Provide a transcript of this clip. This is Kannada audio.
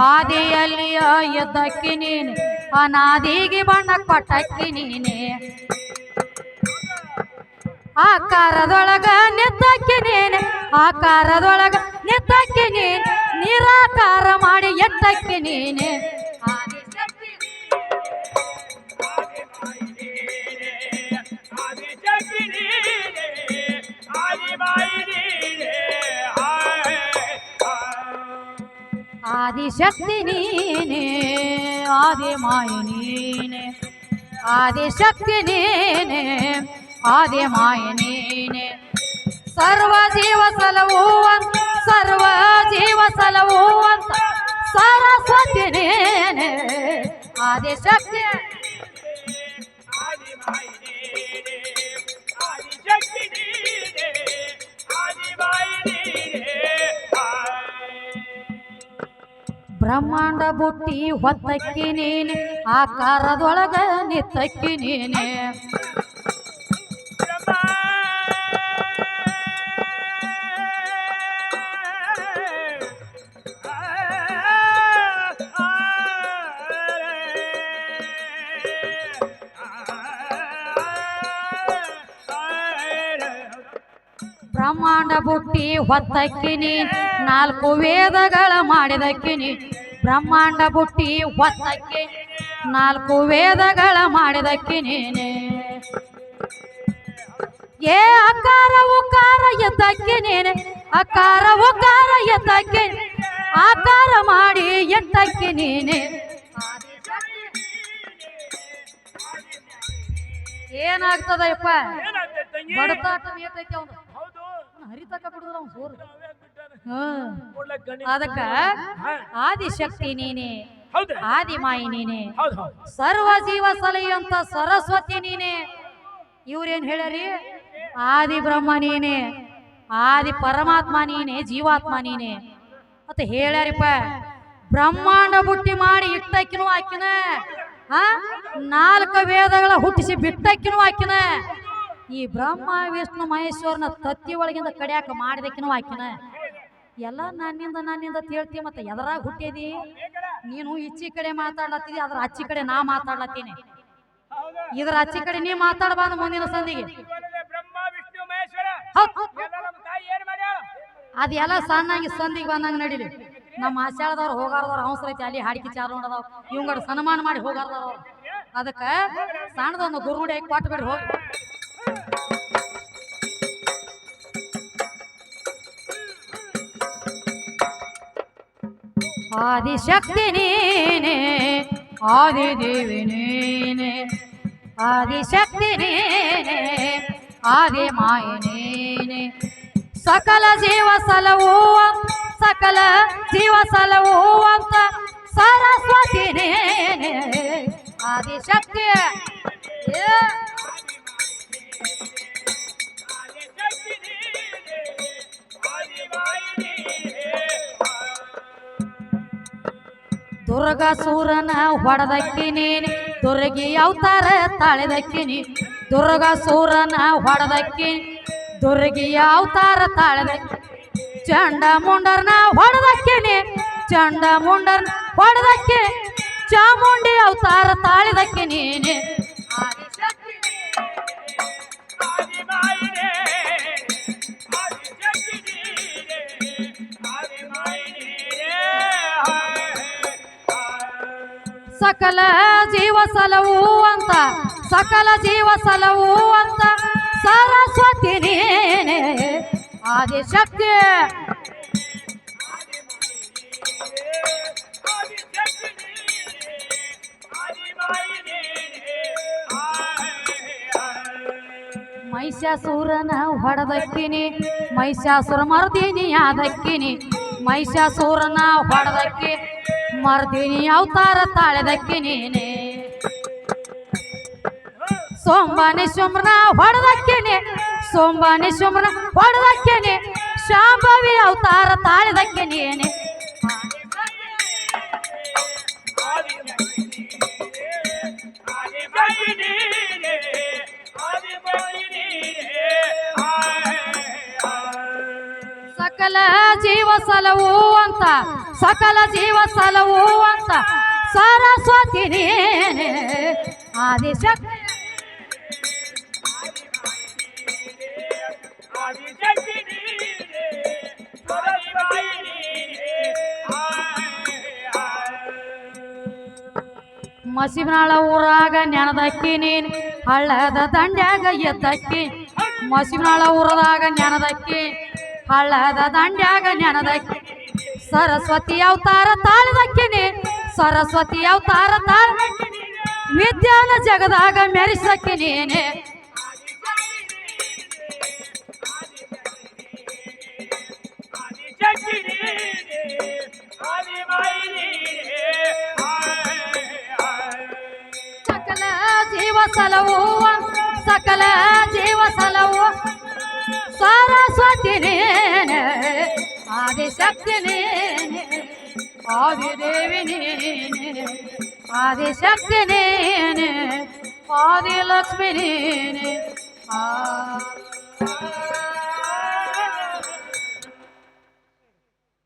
ಆದಿಯಲ್ಲಿಯ ಎದ್ದಕ್ಕಿ ನೀನೆ, ಅನಾದಿಗೆ ಬಣ್ಣ ಕೊಟ್ಟಕ್ಕಿ ನೀನೆ. ಆಕಾರದೊಳಗ ನಿದ್ದಕ್ಕಿ ನೀನೆ, ಆಕಾರದೊಳಗ ನಿದ್ದಕ್ಕಿ ನೀನೆ, ನಿರಾಕಾರ ಮಾಡಿ ಎಟ್ಟಕ್ಕಿ ನೀನೆ. ఆదిశక్తి నేనే ఆదిమాయి నేనే ఆదిశక్తి నేనే ఆదిమాయి నేనే సర్వజీవ सलभोवन्त సర్వజీవ जीव సరస్వతి నేనే ಬ್ರಹ್ಮಾಂಡ ಬುಟ್ಟಿ ಹೊತ್ತಕ್ಕಿ ನೀನೆ, ಆಕಾರದೊಳಗ ನಿತ್ತಕ್ಕಿ ನೀನೆ. ಬ್ರಹ್ಮಾಂಡ ಬುಟ್ಟಿ ಹೊತ್ತಕ್ಕಿ ನೀನ್, ನಾಲ್ಕು ವೇದಗಳ ಮಾಡಿದಕ್ಕಿ ನೀ ಬ್ರಹ್ಮಾಂಡ ಬುಟ್ಟಿ ಹೊತ್ತಕ್ಕಿ ನಾಲ್ಕು ವೇದಗಳ ಮಾಡಿದಕ್ಕಿ ನೀನೆ. ಏ ಅಕಾರ ಉಕಾರ ಎದ್ದಕ್ಕೆ ನೀನೆ. ಅಕಾರ ಉಕಾರ ಎದ್ದಕ್ಕೆ ಆಕಾರ ಮಾಡಿ ಎದ್ದಕ್ಕಿ ನೀನೆ. ಏನಾಗ್ತದಪ್ಪ ಬಡತಾಟ ಅವನು. ಹರಿತಕ್ಕ ಬಿಡುದ್ರ ಅವ್ನು ಸೋರು. ಅದಕ್ಕ ಆದಿಶಕ್ತಿ ನೀನೆ. ಆದಿಮಾಯಿ ನೀನೆ. ಸರ್ವ ಜೀವ ಸಲಹಿಯಂತ ಸರಸ್ವತಿ ನೀನೆ. ಇವ್ರೇನ್ ಹೇಳರಿ ಆದಿ ಬ್ರಹ್ಮ ನೀನೆ. ಆದಿ ಪರಮಾತ್ಮ ನೀನೆ ಜೀವಾತ್ಮ ನೀನೆ. ಅಂತ ಹೇಳ್ಯಾರಿಪ್ಪ ಬ್ರಹ್ಮಾಂಡ ಬುಟ್ಟಿ ಮಾಡಿ ಇಟ್ಟಕ್ಕಿನೂ ಆಕಿನ ಆ ನಾಲ್ಕು ವೇದಗಳ ಹುಟ್ಟಿಸಿ ಬಿಟ್ಟಕ್ಕಿನೂ ಆಕಿನ. ಈ ಬ್ರಹ್ಮ ವಿಷ್ಣು ಮಹೇಶ್ವರನ ತತ್ತಿ ಒಳಗಿಂದ ಕಡಿಯಾಕ ಮಾಡಿದಕ್ಕಿನೂ ಆಕಿನ. ಎಲ್ಲ ನನ್ನಿಂದ ನನ್ನಿಂದ ತೇಳ್ತಿ ಮತ್ತೆ ಎದರಾಗ ಹುಟ್ಟಿದಿ? ನೀನು ಇಚ್ಚಿ ಕಡೆ ಮಾತಾಡ್ಲತ್ತಿದಿ, ಅದ್ರ ಅಚ್ಚಿ ಕಡೆ ನಾ ಮಾತಾಡ್ಲತ್ತೀನಿ. ಇದ್ರ ಅಚ್ಚಿ ಕಡೆ ನೀ ಮಾತಾಡಬಾರ್ದು ಮುಂದಿನ ಸಂದಿಗೆ. ಅದೆಲ್ಲ ಸಣ್ಣಾಗಿ ಸಂದಿಗೆ ಬಂದಂಗ ನಡೀಲಿ. ನಮ್ಮ ಆಶಾಳದವ್ರು ಹೋಗಾರದವ್ರು ಅವಸರ ಅಲ್ಲಿ ಹಾಡಿಕೆ ಚಾರ ನೋಡದವ್ ಇವಂಗಡ ಸನ್ಮಾನ ಮಾಡಿ ಹೋಗಾರದವ್ರು ಅದಕ್ಕ ಸಣ್ಣದೊಂದು ಗುರುಗುಡಿ ಹಾಕಿ ಕೊಟ್ಟು ಬಿಡಿ ಹೋಗಿ. ಆದಿಶಕ್ತಿ ನೀನೆ ಆದಿದೇವಿ ನೀನೆ ಆದಿಶಕ್ತಿ ನೀನೆ ಆದಿ ಮಾಯ ನೀನೆ ಸಕಲ ಜೀವ ಸಲವೂವ ಸಕಲ ಜೀವ ಸಲವೂವಂತ ಸರಸ್ವತಿ ನೀನೆ ಆದಿಶಕ್ತಿ ದುರ್ಗ ಸೂರನ ಹೊಡೆದಕ್ಕಿನಿ, ದುರ್ಗಿ ಅವತಾರ ತಾಳೆದಕ್ಕಿನಿ ದುರ್ಗ ಸೂರನ ಹೊಡೆದಕ್ಕಿ ದುರ್ಗಿ ಅವತಾರ ತಾಳೆದಕ್ಕಿ ಚಂಡ ಮುಂಡರ್ನ ಹೊಡೆದಕ್ಕಿನಿ, ಚಂಡ ಮುಂಡರ್ನ ಹೊಡೆದಕ್ಕಿ ಚಾಮುಂಡಿ ಅವತಾರ ತಾಳಿದಕ್ಕಿ ಸಕಲ ಜೀವ ಸಲವು ಅಂತ, ಸಕಲ ಜೀವ ಸಲವು ಅಂತ ಸರಸ್ವತಿ ನೀನೆ. ಆದಿಶಕ್ತಿ ಆದಿಶಕ್ತಿ ನೀನೆ ಆದಿಮಾಯಿ ನೀನೆ ಮಹಿಷಾಸುರನ ಹೊಡೆದಕ್ಕಿನಿ, ಮಹಿಷಾಸುರ ಮರ್ದಿನಿ ಆದಕ್ಕಿನಿ ಮಹಿಷಾಸುರನ ಹೊಡೆದಕ್ಕಿ ಮರ್ದಿನಿ ಅವತಾರ ತಾಳದಕ್ಕೆ ನೀನೆ. ಸೋಂಬಾನಿ ಸುಮ್ನ ಹೊಡೆದಕ್ಕಿನಿ ಸೋಂಬಾನಿ ಸುಮ್ನ ಹೊಡೆದಕ್ಕಿನಿ ಶಾಂಭವಿ ಅವತಾರ ತಾಳಿದಕ್ಕೆ ನೀನೆ. ಸಕಲ ಜೀವ ಸಲವು ಅಂತ ಸಕಲ ಜೀವ ಸಲಹುವಂತ ಸರಸ್ವತಿ ನೀನೆ ಆದಿಶಕ್ತಿ. ಮಸಿಬನಾಳ ಊರಾಗ ನೆನದಕ್ಕಿ ನೀನ್ ಹಳ್ಳದ ದಂಡ್ಯಾಗ ಎದ್ದಕ್ಕಿ. ಮಸಿನಾಳ ಊರದಾಗ ನೆನದಕ್ಕಿ. ಹಳ್ಳದ ದಂಡ್ಯಾಗ ನೆನದಕ್ಕೆ ಸರಸ್ವತಿ ಅವತಾರ ತಾಳದಕ್ಕಿನಿ, ಸರಸ್ವತಿ ಅವತಾರ ತಾಳ ವಿದ್ಯಾನ ಜಗದಾಗ ಮೆರೆಸಕ್ಕೆ ನೀನೆ ಸಕಲ ಜೀವ ಸಲವೂ, ಸಕಲ ಜೀವ ಸಲವು ಸರಸ್ವತಿ ನೇನೆ ಆದಿಶಕ್ತಿ ನೇನೆ ಆದಿದೇವಿ ನೇನೆ ಆದಿಶಕ್ತಿ ನೇನೆ ಆದಿಲಕ್ಷ್ಮಿ ನೇನೆ ಆ